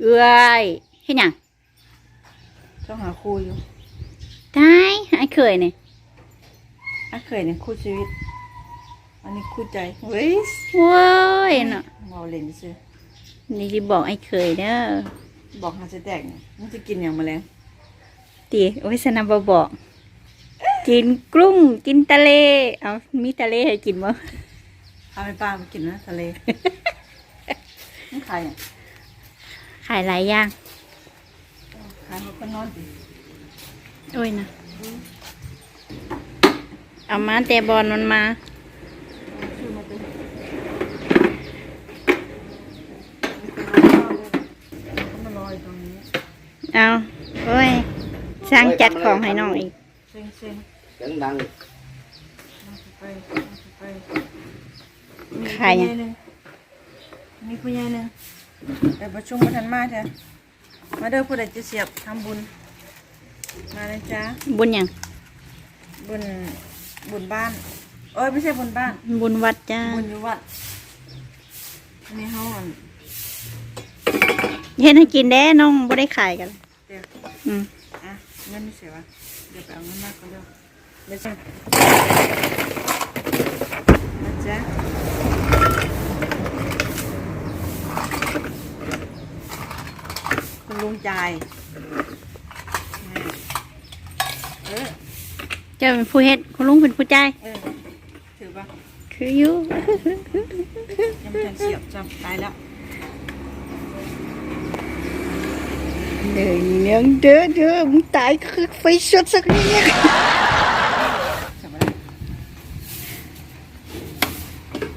เอื้อยเฮ็ดหยังต้องหาคู่อยู่ได้ไอ้เคยนี่อะเคยเนี่ยคู่ชีวิต อันนี้คู่ใจเว้ยเว้ยเนาะเมาเล่นซื้อนี่สิบอกไอ้เคยเด้อบอกหาจะแตกเนี่ยมันจะกินอย่างแมลงตีโอ้ยสนามบบอก กินกุ้งกินทะเล เอามีทะเลให้กินบ่พาไปป้ามากินนะทะเล มันขายอะ ขายหลายอย่าง ขายเขาก็นอนสิโอ้ยนะ เอามาแต่บอลมันมาชื่อมาเต็มมันลอยตรงนี้เอาโอ้ยสร้างจัดของให้น้องอีก เซ็งเซ็งเสียงดังมาสิไปมาสิไปมีขายยังผู้ใหญ่หนึ่งมีผู้ใหญ่หนึ่ง แต่ประชุมมาทันมาเถอะมาเด้อผู้ใดจะเสียบทำบุญ มาเลยจ้าบุญหยังบุญบุญบ้าน เอ้ยไม่ใช่บุญบ้าน บุญวัดจ้าบุญอยู่วัดอันนี้เขาอ่อนเฮ็ดให้กินแด้น้องบ่ได้ขายกัน เดี๋ยวอืมอะเงินไม่เสียวะเดี๋ยวไปเอาเงินมาก่อนเดี๋ยวเดี๋ยวจ้ะนะจ๊ะ คุณลุงจ่ายนี่เออเจ้าเป็นผู้เฮ็ดคุณลุงเป็นผู้จ่ายเออถือปะคืออยู่ยังไม่ทันเสียบจำตายแล้วเด้อเลี้ยงเด้อเด้อมึงตายคือไฟช็อตสักเนี่ยจำไม่ได้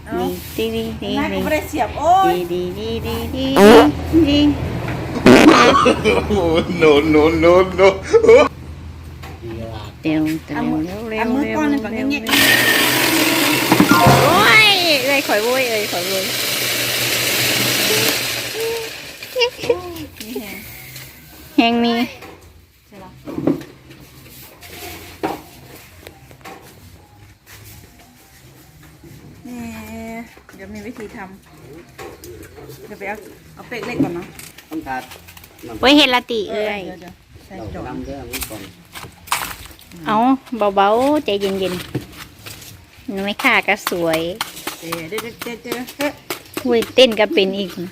เอานี่ดีดีดีนายก็ดีไม่ได้เสียบโอ้ยดีดีดีดีดี Oh, no, no, no, no. เดี๋ยวเดี๋ยวเอามือเร็วเร็เอาวมือเร็วก้อนหนึ่งก่อนเร็วเงี้ยโอ้ยเอ้ยข่อยโว้ยเอ้ยข่อยโว้ยนี่แหงแหงมีใช่ปะนี่เดี๋ยวมีวิธีทำเดี๋ยวไปเอาเอาเป็กเล็กก่อนเนาะ ต้องการไว้เฮดละติเอ้ยเดี๋ยวเดี๋ยวใส่เราจอกดำเด้อมันก่อนเอาเบาๆใจเย็นๆไม่ค่าก็สวยเดี๋ยวเดี๋ยวเดี๋ยวเดี๋ยวเดี๋ยวเฮ้ยอุ้ยเต้นก็เป็นอีกนะ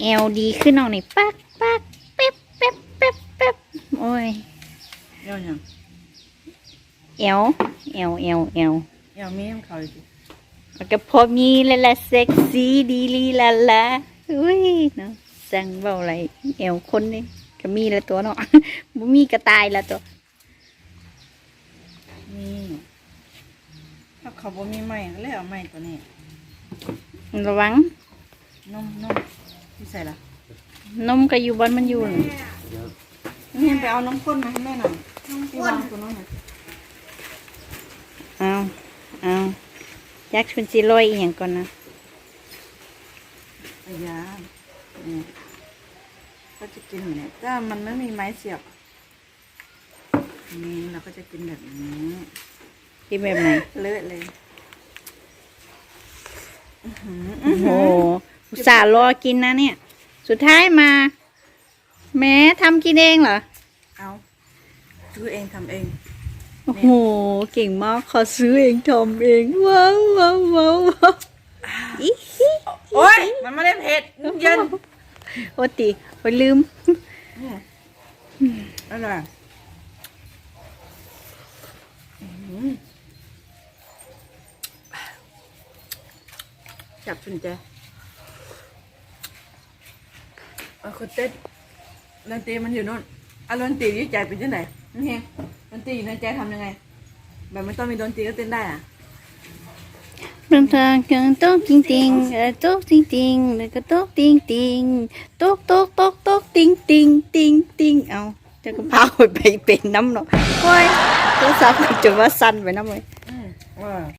เอลดีขึ้นเอาหน่อยปักปักเป๊บเป๊บเป๊บเป๊บโอ้ยเดี๋ยวยังเอลเอลเอลเอลเดี๋ยวมีให้เขาอีก มันก็พอมีละละเซ็กซี่ดีลีละละอุ้ยเนาะจังเบาอะไรเอวคนนี่ก็มีละตัวเนาะบ่มีก็ตายละตัวนี่ถ้าเขาบ่มีไม้ก็เลยเอาไม้ตัวนี้ระวังนุ่มนุ่มที่ใส่ละนมก็อยู่บนมันอยู่น่ะเดี๋ยวนี่ไปเอาน้ำข้นมาให้แม่หน่อยน้ำข้นตัวน้องหน่อยเอาเอา ยักษ์ชุนจิลอยอีหยังก่อนนะอายานี่ก็จะกินแบบนี้ถ้ามันไม่มีไม้เสียบ นี่เราก็จะกินแบบนี้กินแบบไหนเลอะเลยอื้อหือโอ้โหอุตส่าห์รอกินนะเนี่ย สุดท้ายมา แม้ทำกินเองเหรอ เอาซื้อเองทำเอง โอ้โห เก่งมากขอซื้อเองทำเอง ว้าวว้าวว้าวว้าวอีฮิโอ้ยมันไม่ได้เผ็ดมันเย็นโอติโอ้ยลืมอร่อยอื้อหือจับสุนใจเอาคนเต้นดนตรีมันอยู่นู่นอารมณ์ดนตรีอยู่ใจเป็นยังไงนี่ เฮงดนตรีอยู่ในใจทำยังไง แบบไม่ต้องมีดนตรีก็เต้นได้อะเรื่องทางกันโต๊ะติงติงเออโต๊ะติงติงแล้วก็โต๊ะติงติงโต๊ะโต๊ะโต๊ะโต๊ะติงติงติงติงเอาจะก็พาไปเป็นน้ำเนาะโอ้ยโทรศัพท์จนว่าสั่นไปน้ำเลย อืมว่า